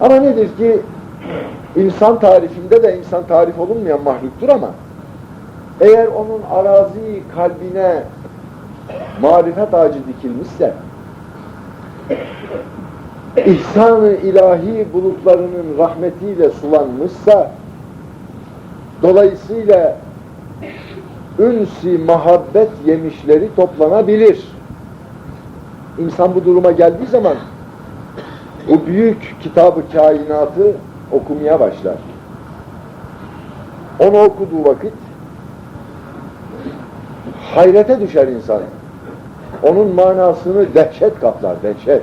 Ama nedir ki insan tarifinde de insan tarif olunmayan mahluktur ama eğer onun arazi kalbine marifet ağacı dikilmişse ihsan-ı ilahi bulutlarının rahmetiyle sulanmışsa dolayısıyla ünsi muhabbet yemişleri toplanabilir. İnsan bu duruma geldiği zaman bu büyük kitabı kainatı okumaya başlar. Onu okuduğu vakit hayrete düşer insan. Onun manasını dehşet kaplar, dehşet.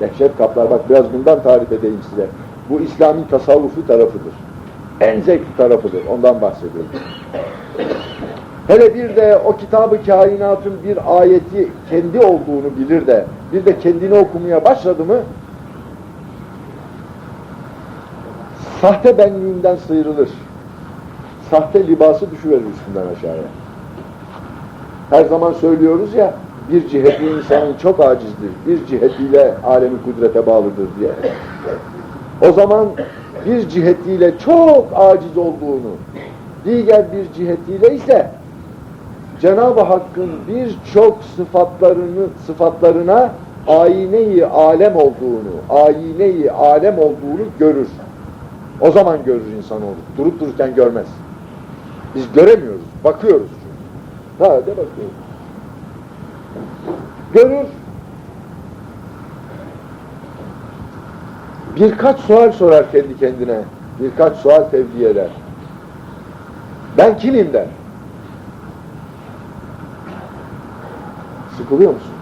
Dehşet kaplar. Bak biraz bundan tarif edeyim size. Bu İslami tasavvufu tarafıdır. En zevkli tarafıdır. Ondan bahsediyorum. Hele bir de o kitabı kainatın bir ayeti kendi olduğunu bilir de bir de kendini okumaya başladı mı sahte benliğinden sıyrılır. Sahte libası düşüverir üstünden aşağıya. Her zaman söylüyoruz ya bir ciheti insanın çok acizdir. Bir cihetiyle alemi kudrete bağlıdır diye. O zaman bir cihetiyle çok aciz olduğunu, diğer bir cihetiyle ise Cenab-ı Hakk'ın birçok sıfatlarını sıfatlarına ayine-i alem olduğunu, ayine-i alem olduğunu görür. O zaman görür insan onu. Durup dururken görmez. Biz göremiyoruz, bakıyoruz çünkü. Sadece bakıyoruz. Görür. Birkaç sual sorar kendi kendine. Birkaç sual tevdi eder. Ben kimim der. Sıkılıyor musunuz?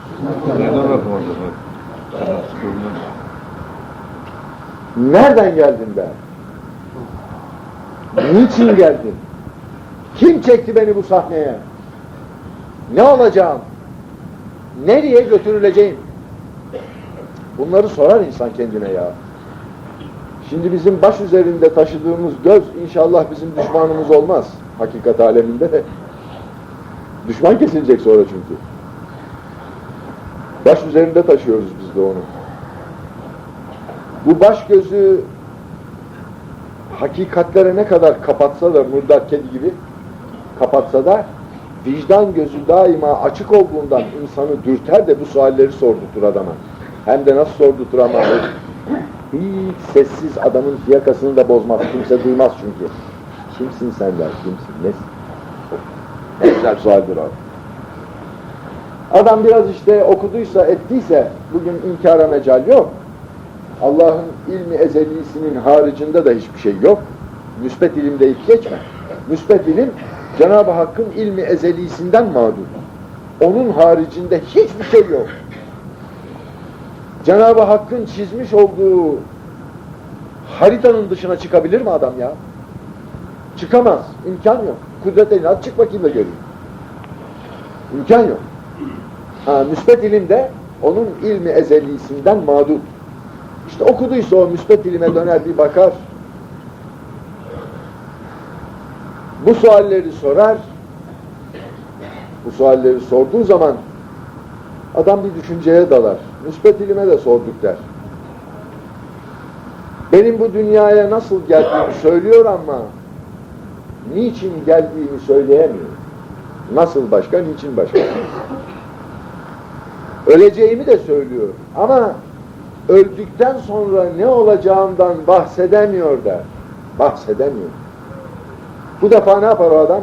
Nereden geldin be? Niçin geldin? Kim çekti beni bu sahneye? Ne olacağım? Nereye götürüleceğim? Bunları sorar insan kendine ya. Şimdi bizim baş üzerinde taşıdığımız göz inşallah bizim düşmanımız olmaz. Hakikat aleminde de. Düşman kesilecek sonra çünkü. Baş üzerinde taşıyoruz biz de onu. Bu baş gözü hakikatlere ne kadar kapatsa da murdar kedi gibi kapatsa da vicdan gözü daima açık olduğundan insanı dürter de bu sualleri sordurtur adama. Hem de nasıl sordurtur ama hiç sessiz adamın fiyakasını da bozmaz. Kimse duymaz çünkü. Kimsin sen der, kimsin, nesin? Ne güzel sualdir o. Adam biraz işte okuduysa, ettiyse bugün inkara mecal yok. Allah'ın ilmi ezelisinin haricinde de hiçbir şey yok. Müsbet ilimde ilk geçme. Müsbet ilim Cenab-ı Hakk'ın ilmi ezelisinden mağdur. Onun haricinde hiçbir şey yok. Cenab-ı Hakk'ın çizmiş olduğu haritanın dışına çıkabilir mi adam ya? Çıkamaz. İmkan yok. Kudret eline çık bakayım da göreyim. İmkan yok. Ha, müsbet ilimde onun ilmi ezelisinden mağdur. İşte okuduysa o müsbet ilime döner bir bakar. Bu sualleri sorar. Bu sualleri sorduğu zaman adam bir düşünceye dalar. Müsbet ilime de sorduk der. Benim bu dünyaya nasıl geldiğimi söylüyor ama niçin geldiğimi söyleyemiyor. Nasıl başka, niçin başka? Öleceğimi de söylüyor ama öldükten sonra ne olacağından bahsedemiyor der. Bahsedemiyor. Bu defa ne yapar o adam?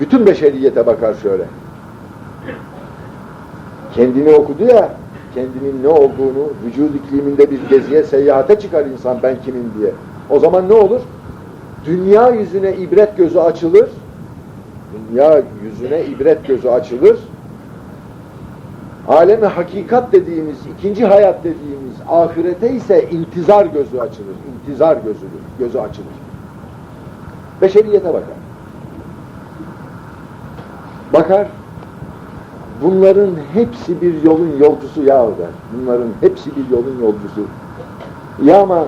Bütün beşeriyete bakar şöyle. Kendini okudu ya, kendinin ne olduğunu, vücut ikliminde bir geziye, seyahate çıkar insan ben kimim diye. O zaman ne olur? Dünya yüzüne ibret gözü açılır. Dünya yüzüne ibret gözü açılır. Alemi hakikat dediğimiz, ikinci hayat dediğimiz ahirete ise intizar gözü açılır. İntizar gözü, gözü açılır. Beşeriyete bakar. Bakar, bunların hepsi bir yolun yolcusu ya der. Bunların hepsi bir yolun yolcusu. Ya ama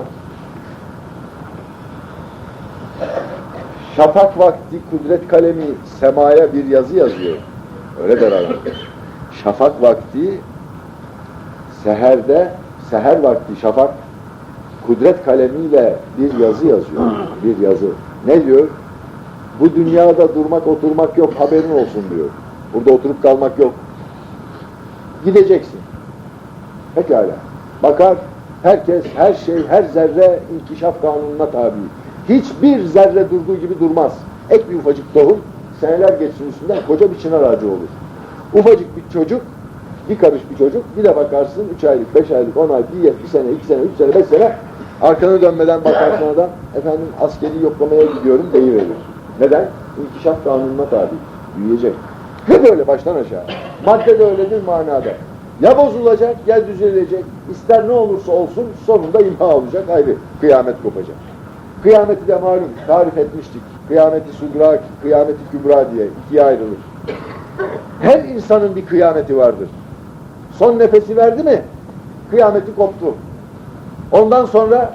şafak vakti kudret kalemi semaya bir yazı yazıyor. Öyle der adam. Şafak vakti seherde, seher vakti şafak kudret kalemiyle bir yazı yazıyor. Bir yazı. Ne diyor? Bu dünyada durmak oturmak yok haberin olsun diyor. Burada oturup kalmak yok. Gideceksin. Pekala. Bakar herkes, her şey, her zerre inkişaf kanununa tabi. Hiçbir zerre durduğu gibi durmaz. Ek bir ufacık tohum seneler geçsin üstünden koca bir çınar ağacı olur. Ufacık bir çocuk, bir karış bir çocuk, bir de bakarsın üç aylık, beş aylık, on ay, bir, yıl, bir sene, iki sene, üç sene, beş sene arkanı dönmeden bakarsın adam, efendim askeri yoklamaya gidiyorum deyiverir. Neden? İnkişaf kanununa tabi. Büyüyecek. Hep öyle baştan aşağı. Madde de öyledir manada. Ya bozulacak ya düzelecek. İster ne olursa olsun sonunda imha olacak ayrı. Kıyamet kopacak. Kıyameti de malum tarif etmiştik. Kıyameti sugra, kıyameti kübra diye ikiye ayrılır. Her insanın bir kıyameti vardır. Son nefesi verdi mi kıyameti koptu. Ondan sonra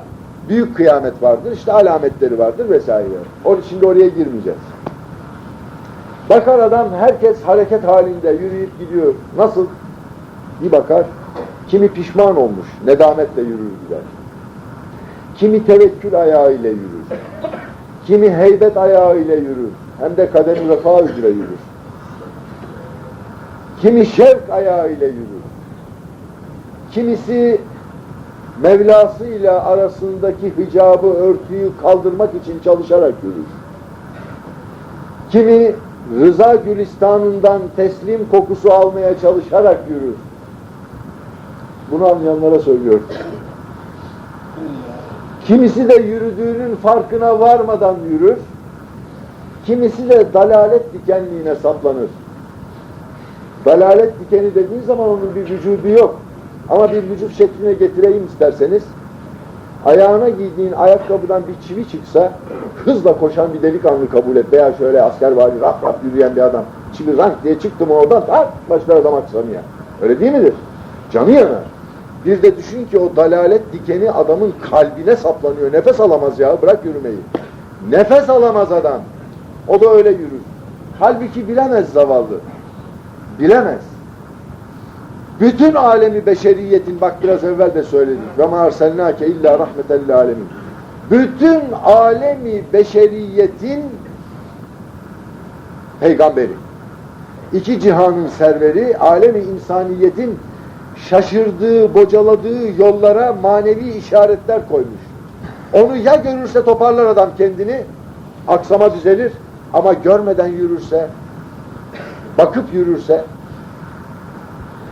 büyük kıyamet vardır. işte alametleri vardır vesaire. Onun şimdi oraya girmeyeceğiz. Bakar adam herkes hareket halinde yürüyüp gidiyor. Nasıl? Bir bakar. Kimi pişman olmuş. Nedametle yürür gider. Kimi tevekkül ayağıyla yürür. Kimi heybet ayağıyla yürür. Hem de kadem-i vefa üzere yürür. Kimi şevk ayağıyla yürür. Kimisi Mevlası ile arasındaki hicabı, örtüyü kaldırmak için çalışarak yürür. Kimi rıza gülistanından teslim kokusu almaya çalışarak yürür. Bunu anlayanlara söylüyorum. Kimisi de yürüdüğünün farkına varmadan yürür. Kimisi de dalalet dikenliğine saplanır. Dalalet dikeni dediği zaman onun bir vücudu yok. Ama bir vücut şekline getireyim isterseniz. Ayağına giydiğin ayakkabıdan bir çivi çıksa hızla koşan bir delikanlı kabul et. Veya şöyle asker vari rap rap yürüyen bir adam. Çivi rank diye çıktı mı oradan tak başlar adam aksamaya. Öyle değil midir? Canı yanar. Bir de düşün ki o dalalet dikeni adamın kalbine saplanıyor. Nefes alamaz ya bırak yürümeyi. Nefes alamaz adam. O da öyle yürür. Halbuki bilemez zavallı. Bilemez. Bütün alemi beşeriyetin bak biraz evvel de söyledik. Ve ma arselnake illa rahmeten lil alemin. Bütün alemi beşeriyetin peygamberi. İki cihanın serveri, alemi insaniyetin şaşırdığı, bocaladığı yollara manevi işaretler koymuş. Onu ya görürse toparlar adam kendini, aksama düzelir ama görmeden yürürse, bakıp yürürse